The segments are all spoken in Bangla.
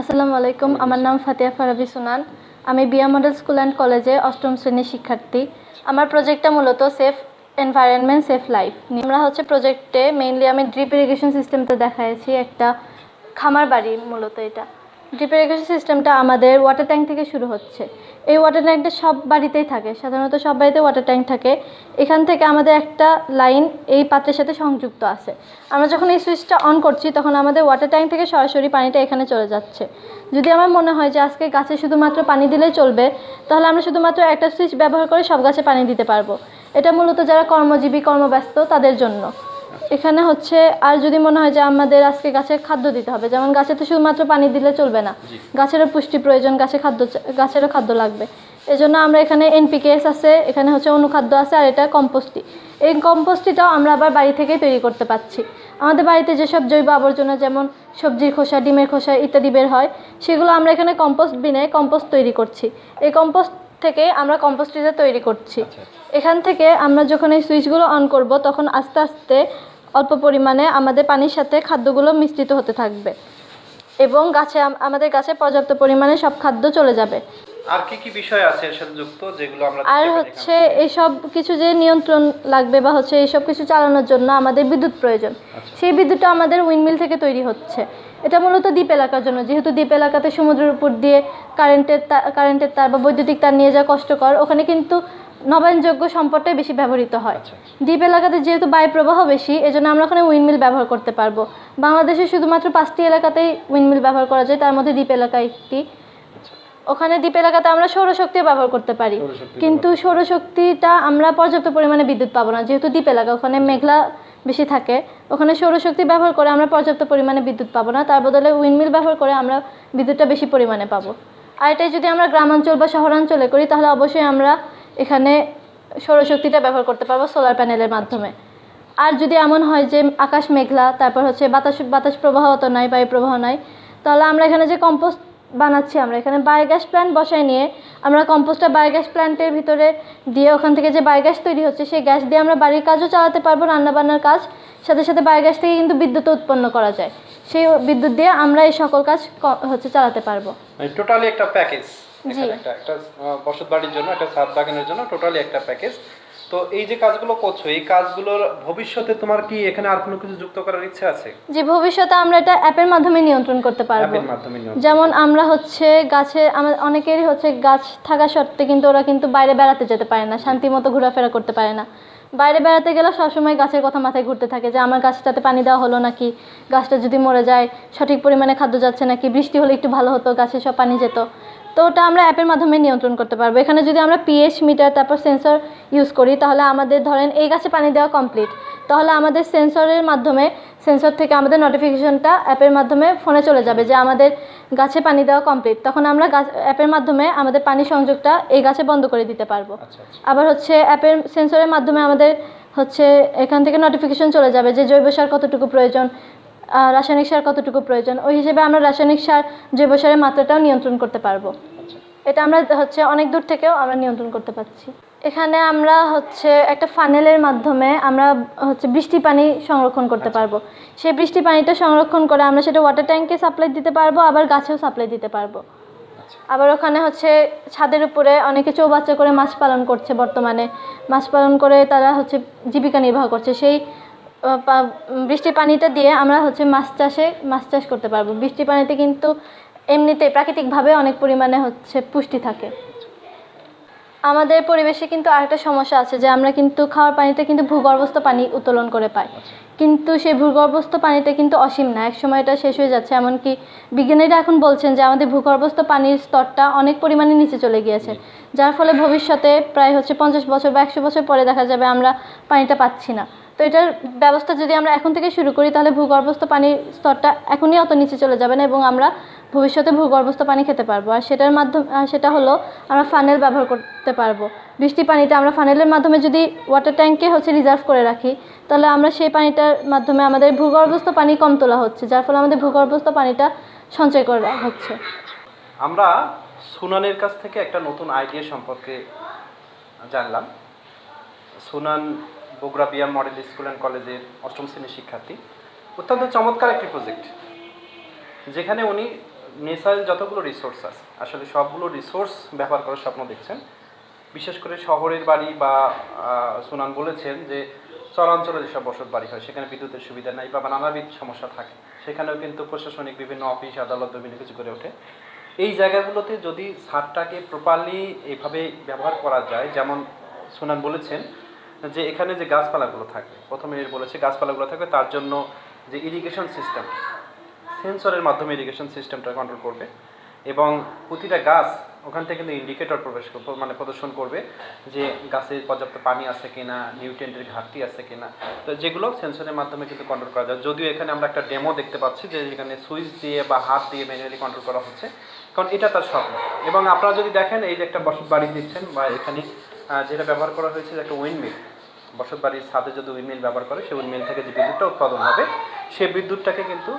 আসসালামু আলাইকুম আমার নাম ফাতিয়া ফারাবি সুনান। আমি বিয়া মডেল স্কুল অ্যান্ড কলেজে অষ্টম শ্রেণির শিক্ষার্থী। আমার প্রজেক্টটা মূলত সেফ এনভায়রনমেন্ট সেফ লাইফ আমরা হচ্ছে প্রজেক্টে মেইনলি আমি ড্রিপ ইরিগেশন সিস্টেমটা দেখাইছি একটা খামার বাড়ি মূলত এটা। ড্রিপ ইরিগেশন সিস্টেমটা আমাদের ওয়াটার ট্যাঙ্ক থেকে শুরু হচ্ছে। এই ওয়াটার ট্যাঙ্কটা সব বাড়িতেই থাকে, সাধারণত সব বাড়িতে ওয়াটার ট্যাঙ্ক থাকে। এখান থেকে আমাদের একটা লাইন এই পাত্রের সাথে সংযুক্ত আছে। আমরা যখন এই সুইচটা অন করছি, তখন আমাদের ওয়াটার ট্যাঙ্ক থেকে সরাসরি পানিটা এখানে চলে যাচ্ছে। যদি আমার মনে হয় যে আজকে গাছে শুধুমাত্র পানি দিলেই চলবে, তাহলে আমরা শুধুমাত্র একটা সুইচ ব্যবহার করে সব গাছে পানি দিতে পারব। এটা মূলত যারা কর্মজীবী, কর্মব্যস্ত, তাদের জন্য। এখানে হচ্ছে আর যদি মনে হয় যে আমাদের আজকে গাছে খাদ্য দিতে হবে যেমন গাছে তো শুধুমাত্র পানি দিলে চলবে না। গাছেরও পুষ্টি প্রয়োজন গাছে খাদ্য গাছেরও খাদ্য লাগবে। এজন্য আমরা এখানে এনপিকেএস আছে এখানে হচ্ছে অনুখাদ্য আছে আর এটা কম্পোস্টি। এই কম্পোস্টিটাও আমরা আবার বাড়ি থেকেই তৈরি করতে পারছি। আমাদের বাড়িতে যেসব জৈব আবর্জনা যেমন সবজির খোসা ডিমের খোসা ইত্যাদি বের হয় সেগুলো আমরা এখানে কম্পোস্ট বিনে কম্পোস্ট তৈরি করছি। এই কম্পোস্ট থেকে আমরা কম্পোস্টিটা তৈরি করছি। এখান থেকে আমরা যখন এই সুইচগুলো অন করব তখন আস্তে আস্তে অল্প পরিমাণে আমাদের পানির সাথে খাদ্যগুলো মিশ্রিত হতে থাকবে। এবং গাছে আমাদের গাছে পর্যাপ্ত পরিমাণে সব খাদ্য চলে যাবে। আর কি কি বিষয় আছে এর সাথে যুক্ত যেগুলো আমরা আর হচ্ছে এইসব কিছু যে নিয়ন্ত্রণ লাগবে বা হচ্ছে এইসব কিছু চালানোর জন্য আমাদের বিদ্যুৎ প্রয়োজন। আচ্ছা। সেই বিদ্যুৎটা আমাদের উইন্ডমিল থেকে তৈরি হচ্ছে। এটা মূলত দ্বীপ এলাকার জন্য। যেহেতু দ্বীপ এলাকাতে সমুদ্রের উপর দিয়ে কারেন্টের তার কারেন্টের তার বা বৈদ্যুতিক তার নিয়ে যাওয়া কষ্টকর ওখানে কিন্তু নবায়নযোগ্য সম্পদটাই বেশি ব্যবহৃত হয়। আচ্ছা। দ্বীপ এলাকাতে যেহেতু বায়ু প্রবাহ বেশি এজন্য আমরা ওখানে উইন্ডমিল ব্যবহার করতে পারব। বাংলাদেশে শুধুমাত্র পাঁচটি এলাকাতেই উইন্ডমিল ব্যবহার করা যায় তার মধ্যে দ্বীপ এলাকা একটি। ওখানে দ্বীপ এলাকাতে আমরা সৌরশক্তিও ব্যবহার করতে পারি। কিন্তু সৌরশক্তিটা আমরা পর্যাপ্ত পরিমাণে বিদ্যুৎ পাবো না। যেহেতু দ্বীপ এলাকা ওখানে মেঘলা বেশি থাকে ওখানে সৌরশক্তি ব্যবহার করে আমরা পর্যাপ্ত পরিমাণে বিদ্যুৎ পাবো না। তার বদলে উইন্ডমিল ব্যবহার করে আমরা বিদ্যুৎটা বেশি পরিমাণে পাবো। আর এটাই যদি আমরা গ্রামাঞ্চল বা শহরাঞ্চলে করি তাহলে অবশ্যই আমরা এখানে সৌরশক্তিটা ব্যবহার করতে পারব সোলার প্যানেলের মাধ্যমে। আর যদি এমন হয় যে আকাশ মেঘলা, তারপর হচ্ছে বাতাস বাতাস প্রবাহ অত নাই বায়ু প্রবাহ নাই তাহলে আমরা এখানে যে কম্পোস্ট বানাচ্ছি আমরা এখানে বায়োগ্যাস প্ল্যান্ট বসাই নিয়ে আমরা কম্পোস্টটা বায়োগ্যাস প্ল্যান্টের ভিতরে দিয়ে ওখান থেকে যে বায়োগ্যাস তৈরি হচ্ছে, সেই গ্যাস দিয়ে আমরা বাড়ির কাজও চালাতে পারব, রান্নাবান্নার কাজ। সাথে সাথে বায়োগ্যাস থেকে কিন্তু বিদ্যুৎ উৎপন্ন করা যায়। সেই বিদ্যুৎ দিয়ে আমরা এই সকল কাজ হচ্ছে চালাতে পারব। মানে টোটালি একটা প্যাকেজ। একটা একটা বসত বাড়ির জন্য একটা ছাদ বাগানের জন্য টোটালি একটা প্যাকেজ তো এই যে কাজগুলো করছ এই কাজগুলোর ভবিষ্যতে তোমার কি এখানে আর কোনো কিছু যুক্ত করার ইচ্ছে আছে? যে ভবিষ্যতে আমরা এটা অ্যাপের মাধ্যমে নিয়ন্ত্রণ করতে পারব। অ্যাপের মাধ্যমে যেমন আমরা হচ্ছে গাছে আমাদের অনেকেরই হচ্ছে গাছ থাকা সত্ত্বে কিন্তু ওরা কিন্তু বাইরে বেড়াতে যেতে পারে না শান্তি মতো ঘোরাফেরা করতে পারে না। বাইরে বেড়াতে গেলে সবসময় গাছের কথা মাথায় ঘুরতে থাকে যে আমার গাছটাতে পানি দেওয়া হলো নাকি? গাছটা যদি মরে যায় সঠিক পরিমাণে খাদ্য যাচ্ছে নাকি? বৃষ্টি হলে একটু ভালো হতো গাছে সব পানি যেত। তো ওটা আমরা অ্যাপের মাধ্যমে নিয়ন্ত্রণ করতে পারব। এখানে যদি আমরা পিএইচ মিটার তারপর সেন্সর ইউজ করি তাহলে আমাদের ধরেন এই গাছে পানি দেওয়া কমপ্লিট তাহলে আমাদের সেন্সরের মাধ্যমে সেন্সর থেকে আমাদের নোটিফিকেশনটা অ্যাপের মাধ্যমে ফোনে চলে যাবে যে আমাদের গাছে পানি দেওয়া কমপ্লিট তখন আমরা গাছ অ্যাপের মাধ্যমে আমাদের পানি সংযোগটা এই গাছে বন্ধ করে দিতে পারব। আচ্ছা আচ্ছা। আবার হচ্ছে অ্যাপের সেন্সরের মাধ্যমে আমাদের হচ্ছে এখান থেকে নোটিফিকেশন চলে যাবে যে জৈব সার কতটুকু প্রয়োজন রাসায়নিক সার কতটুকু প্রয়োজন? ওই হিসেবে আমরা রাসায়নিক সার জৈব সারের মাত্রাটাও নিয়ন্ত্রণ করতে পারব। আচ্ছা। এটা আমরা হচ্ছে অনেক দূর থেকেও আমরা নিয়ন্ত্রণ করতে পারছি। এখানে আমরা হচ্ছে একটা ফানেলের মাধ্যমে আমরা হচ্ছে বৃষ্টি পানি সংরক্ষণ করতে পারব। সেই বৃষ্টি পানিটা সংরক্ষণ করে আমরা সেটা ওয়াটার ট্যাঙ্কে সাপ্লাই দিতে পারব আবার গাছেও সাপ্লাই দিতে পারব। আচ্ছা। আবার ওখানে হচ্ছে ছাদের উপরে অনেকে চৌবাচ্চা করে মাছ পালন করছে বর্তমানে। মাছ পালন করে তারা হচ্ছে জীবিকা নির্বাহ করছে। সেই বৃষ্টির পানিটা দিয়ে আমরা হচ্ছে মাছ চাষে মাছ চাষ করতে পারব। বৃষ্টির পানিতে কিন্তু এমনিতেই প্রাকৃতিকভাবে অনেক পরিমাণে হচ্ছে পুষ্টি থাকে। আমাদের পরিবেশে কিন্তু আরেকটা সমস্যা আছে যে আমরা কিন্তু খাওয়ার পানিতে কিন্তু ভূগর্ভস্থ পানি উত্তোলন করে পাই। কিন্তু সেই ভূগর্ভস্থ পানিটা কিন্তু অসীম না একসময় এটা শেষ হয়ে যাচ্ছে। এমনকি বিজ্ঞানীরা এখন বলছেন যে আমাদের ভূগর্ভস্থ পানির স্তরটা অনেক পরিমাণে নিচে চলে গিয়েছে। যার ফলে ভবিষ্যতে প্রায় হচ্ছে পঞ্চাশ বছর বা একশো বছর পরে দেখা যাবে আমরা পানিটা পাচ্ছি না। তো এটার ব্যবস্থা যদি আমরা এখন থেকে শুরু করি, তাহলে ভূগর্ভস্থ পানির স্তরটা এখনই অত নিচে চলে যাবে না এবং আমরা ভবিষ্যতে ভূগর্ভস্থ পানি খেতে পারব। আর সেটার মাধ্যমে সেটা হলো আমরা ফানেল ব্যবহার করতে পারব। বৃষ্টি পানিটা আমরা ফানেলের মাধ্যমে যদি ওয়াটার ট্যাঙ্কে হচ্ছে রিজার্ভ করে রাখি, তাহলে আমরা সেই পানিটার মাধ্যমে আমাদের ভূগর্ভস্থ পানি কম তোলা হচ্ছে, যার ফলে আমাদের ভূগর্ভস্থ পানিটা সঞ্চয় করা হচ্ছে। আমরা সুনানের কাছ থেকে একটা নতুন আইডিয়া সম্পর্কে জানলাম। Sunan Bogura BIAM model school and কলেজের অষ্টম শ্রেণির শিক্ষার্থী। অত্যন্ত চমৎকার একটি প্রজেক্ট যেখানে উনি নেচারাল যতগুলো রিসোর্স আছে, আসলে সবগুলো রিসোর্স ব্যবহার করার স্বপ্ন দেখছেন। বিশেষ করে শহরের বাড়ি বা সুনান বলেছেন যে, চরাঞ্চলে যেসব বসত বাড়ি হয়, সেখানে বিদ্যুতের সুবিধা নাই বা নানাবিধ সমস্যা থাকে। সেখানেও কিন্তু প্রশাসনিক বিভিন্ন অফিস, আদালত বিভিন্ন কিছু করে ওঠে। এই জায়গাগুলোতে যদি সারটাকে প্রপারলি এইভাবে ব্যবহার করা যায়, যেমন সুনান বলেছেন যে এখানে যে গাছপালাগুলো থাকবে প্রথমে এর বলেছে গাছপালাগুলো থাকবে, তার জন্য যে ইরিগেশন সিস্টেম সেন্সরের মাধ্যমে ইরিগেশন সিস্টেমটা কন্ট্রোল করবে এবং প্রতিটা গাছ ওখান থেকে কিন্তু ইন্ডিকেটর প্রবেশ মানে প্রদর্শন করবে যে গাছের পর্যাপ্ত পানি আছে কিনা নিউট্রেন্টের ঘাটতি আছে কিনা। তো যেগুলো সেন্সরের মাধ্যমে কিন্তু কন্ট্রোল করা যায়। যদিও এখানে আমরা একটা ডেমো দেখতে পাচ্ছি যে এখানে সুইচ দিয়ে বা হাত দিয়ে ম্যানুয়ালি কন্ট্রোল করা হচ্ছে, কারণ এটা তার স্বপ্ন। এবং আপনারা যদি দেখেন, এই যে একটা বসত বাড়ি দিচ্ছেন বা এখানে যেটা ব্যবহার করা হয়েছে একটা উইন্ডমিল বসত বাড়ির ছাদে যদি উইন্ডমিল ব্যবহার করে, সেই উইন্ডমিল থেকে যে বিদ্যুৎটা উৎপাদন হবে, সেই বিদ্যুৎটাকে কিন্তু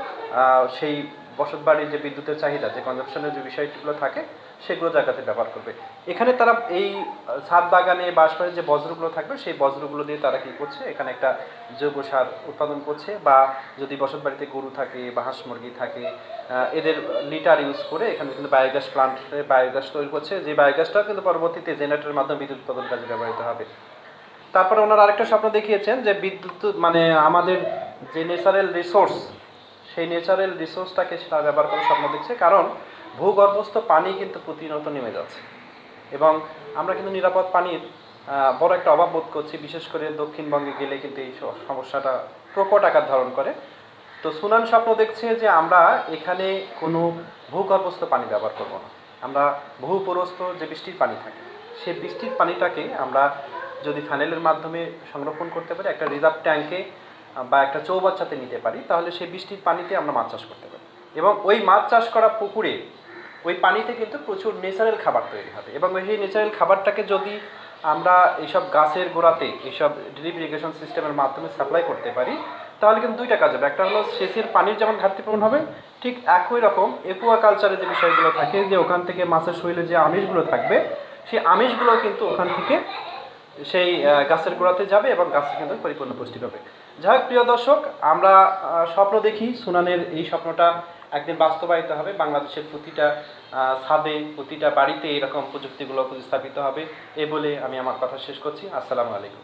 সেই বসত বাড়ির যে বিদ্যুতের চাহিদা, যে কনজাপশনের যে বিষয়গুলো থাকে, সেগুলো জায়গাতে ব্যবহার করবে। এখানে তারা এই ছাদ বাগানে বা আশপাশে যে বজ্রগুলো থাকবে, সেই বজ্রগুলো দিয়ে তারা কী করছে? এখানে একটা জৈব সার উৎপাদন করছে বা যদি বসত বাড়িতে গরু থাকে বা হাঁস মুরগি থাকে এদের লিটার ইউজ করে এখানে কিন্তু বায়োগ্যাস প্লান্টে বায়োগ্যাস তৈরি করছে। যে বায়োগ্যাসটাও কিন্তু পরবর্তীতে জেনারেটরের মাধ্যমে বিদ্যুৎ উৎপাদন কাজে ব্যবহৃত হবে। তারপরে ওনারা আরেকটা স্বপ্ন দেখিয়েছেন যে বিদ্যুৎ মানে আমাদের যে ন্যাচারাল রিসোর্স সেই ন্যাচারাল রিসোর্সটাকে সেটা ব্যবহার করার স্বপ্ন দেখছে। কারণ ভূগর্ভস্থ পানি কিন্তু প্রতিনিয়ত নেমে যাচ্ছে। এবং আমরা কিন্তু নিরাপদ পানির বড় একটা অভাব বোধ করছি, বিশেষ করে দক্ষিণবঙ্গে গেলে কিন্তু এই সমস্যাটা প্রকট আকার ধারণ করে। তো সুনান স্বপ্ন দেখছে যে আমরা এখানে কোনো ভূগর্ভস্থ পানি ব্যবহার করব না। আমরা ভূপরস্থ যে বৃষ্টির পানি থাকে সেই বৃষ্টির পানিটাকে আমরা যদি ফ্যানেলের মাধ্যমে সংরক্ষণ করতে পারি, একটা রিজার্ভ ট্যাঙ্কে বা একটা চৌবাচ্চাতে নিতে পারি, তাহলে সেই বৃষ্টির পানিতে আমরা মাছ চাষ করতে পারি। এবং ওই মাছ চাষ করা পুকুরে, ওই পানিতে কিন্তু প্রচুর ন্যাচারাল খাবার তৈরি হবে। এবং ওই ন্যাচারাল খাবারটাকে যদি আমরা এইসব গাছের গোড়াতে, এইসব ড্রিপ ইরিগেশন সিস্টেমের মাধ্যমে সাপ্লাই করতে পারি, তাহলে কিন্তু দুইটা কাজ হবে। একটা হলো সেচের পানির যেমন ঘাটতি পূরণ হবে, ঠিক একই রকম একুয়া কালচারে যে বিষয়গুলো থাকে, যে ওখান থেকে মাছের শরীরে যে আমিষগুলো থাকবে, সেই আমিষগুলো কিন্তু ওখান থেকে সেই গাছের গোড়াতে যাবে এবং গাছের কিন্তু পরিপূর্ণ পুষ্টি পাবে। যাই হোক প্রিয় দর্শক, আমরা স্বপ্ন দেখি, সুনানের এই স্বপ্নটা একদিন বাস্তবায়িত হবে। বাংলাদেশের প্রতিটা ছাদে, প্রতিটা বাড়িতে এরকম প্রযুক্তিগুলো প্রতিস্থাপিত হবে। এ বলে আমি আমার কথা শেষ করছি। আসসালামু আলাইকুম।